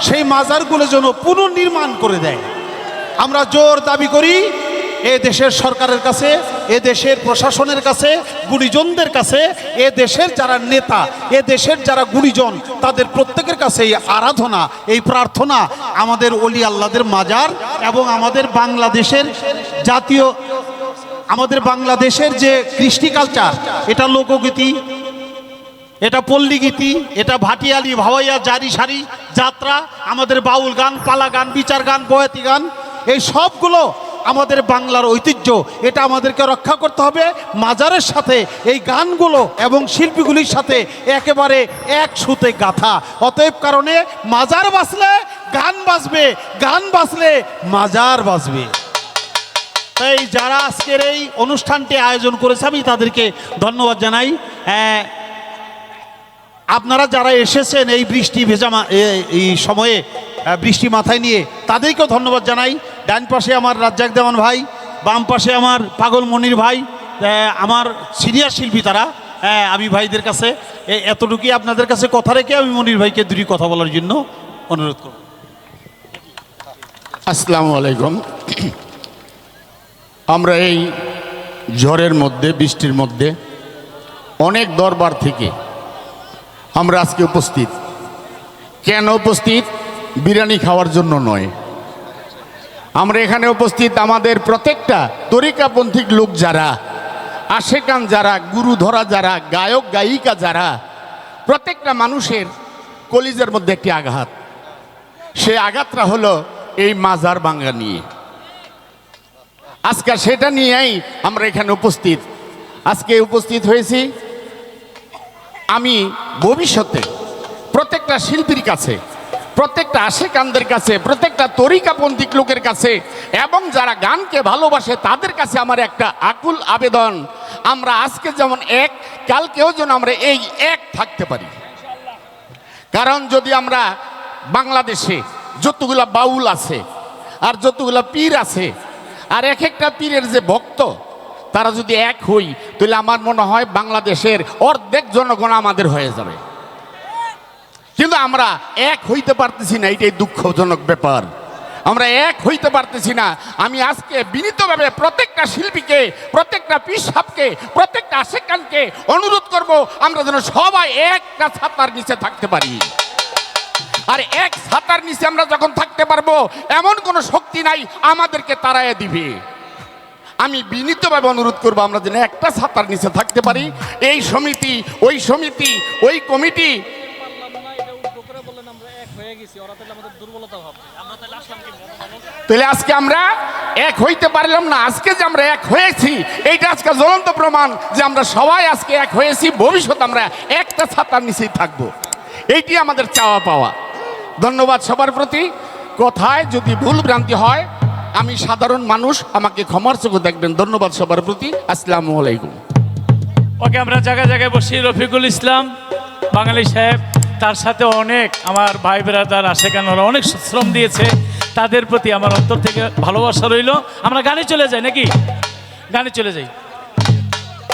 সেই মাজারগুলো যেন পুনর্নির্মাণ করে দেয়। আমরা জোর দাবি করি, এ দেশের সরকারের কাছে, এ দেশের প্রশাসনের কাছে, গুণীজনদের কাছে, এ দেশের যারা নেতা, এ দেশের যারা গুণীজন, তাদের প্রত্যেকের কাছে এই আরাধনা, এই প্রার্থনা আমাদের অলি আল্লাদের মাজার এবং আমাদের বাংলাদেশের জাতীয়, আমাদের বাংলাদেশের যে কৃষ্টি কালচার এটা লোকগীতি, এটা পল্লীগীতি, এটা ভাটিয়ালি ভাওয়াইয়া জারি সারি যাত্রা, আমাদের বাউল গান, পালা গান, বিচার গান, বয়াতি গান, এই সবগুলো আমাদের বাংলার ঐতিহ্য। এটা আমাদেরকে রক্ষা করতে হবে মাজারের সাথে, এই গানগুলো এবং শিল্পীগুলির সাথে একেবারে এক সুতে গাথা। অতএব কারণে মাজার বাঁচলে গান বাজবে, গান বাজলে মাজার বাজবে। তাই যারা আজকের এই অনুষ্ঠানটি আয়োজন করেছে, আমি তাদেরকে ধন্যবাদ জানাই। আপনারা যারা এসেছেন এই বৃষ্টি ভেজা এই সময়ে বৃষ্টি মাথায় নিয়ে তাদেরকেও ধন্যবাদ জানাই। ডান পাশে আমার রাজ্জাক দেওয়ান ভাই বাম পাশে আমার পাগল মনির ভাই আমার সিনিয়র শিল্পী তারা হ্যাঁ, আমি ভাইদের কাছে এতটুকুই আপনাদের কাছে কথা রেখে আমি মনির ভাইকে দুটি কথা বলার জন্য অনুরোধ করব। আসসালামু আলাইকুম। আমরা এই ঝড়ের মধ্যে বৃষ্টির মধ্যে অনেক দরবার থেকে আমরা আজকে উপস্থিত। কেন উপস্থিত? বিরিয়ানি খাওয়ার জন্য নয়। আমরা এখানে উপস্থিত আমাদের প্রত্যেকটা তরিকাপন্থিক লোক যারা, আশেকান যারা গুরু ধরা যারা, গায়ক, গায়িকা যারা, প্রত্যেকটা মানুষের কলিজের মধ্যে একটি আঘাত। সে আঘাতটা হলো এই মাজার বাঙ্গা নিয়ে। আজকে সেটা নিয়েই আমরা এখানে উপস্থিত। আজকে উপস্থিত হয়েছি আমি ভবিষ্যতে প্রত্যেকটা শিল্পীর কাছে, প্রত্যেকটা আশেকানদের কাছে, প্রত্যেকটা তরিকাপন্থিক লোকের কাছে এবং যারা গানকে ভালোবাসে তাদের কাছে আমার একটা আকুল আবেদন। আমরা আজকে যেমন এক, কালকেও যেন আমরা এই এক থাকতে পারি। কারণ যদি আমরা বাংলাদেশে যতগুলা বাউল আছে আর যতগুলা পীর আছে, আর এক একটা পীরের যে ভক্ত তারা যদি এক হই, তাহলে আমার মনে হয় বাংলাদেশের অর্ধেক জনগণ আমাদের হয়ে যাবে। কিন্তু আমরা এক হইতে পারতেছি না, এটাই দুঃখজনক ব্যাপার। আমরা এক হইতে পারতেছি না। আমি আজকে বিনীতভাবে প্রত্যেকটা শিল্পীকে, প্রত্যেকটা পিসাবকে প্রত্যেকটা আশেকানকে অনুরোধ করব, আমরা যেন সবাই একটা ছাতার নিচে থাকতে পারি। আর এক ছাতার নিচে আমরা যখন থাকতে পারব, এমন কোনো শক্তি নাই আমাদেরকে তাড়াইয়া দিবে। আমি বিনীতভাবে অনুরোধ করব, আমরা যেন একটা ছাতার নিচে থাকতে পারি। এই সমিতি, ওই সমিতি, ওই কমিটি। তাহলে আজকে আমরা এক হইতে পারলাম না, আজকে যে আমরা এক হয়েছি, এইটা আজকে জ্বলন্ত প্রমাণ যে আমরা সবাই আজকে এক হয়েছি ভবিষ্যৎ আমরা একটা ছাতার নিচেই থাকব। এইটি আমাদের চাওয়া পাওয়া। ধন্যবাদ সবার প্রতি। কথায় যদি ভুল ভ্রান্তি হয় আমি সাধারণ মানুষ, আমাকে ক্ষমার চোখে দেখবেন। ধন্যবাদ সবার প্রতি। আসসালামু আলাইকুম। ওকে, আমরা জায়গায় জায়গায় বসি। রফিকুল ইসলাম, বাঙালি সাহেব, তার সাথে অনেক আমার ভাই বেড়াদার ওরা অনেক শ্রম দিয়েছে। তাদের প্রতি আমার অন্তর থেকে ভালোবাসা রইল। আমরা গানে চলে যাই নাকি? গানে চলে যাই।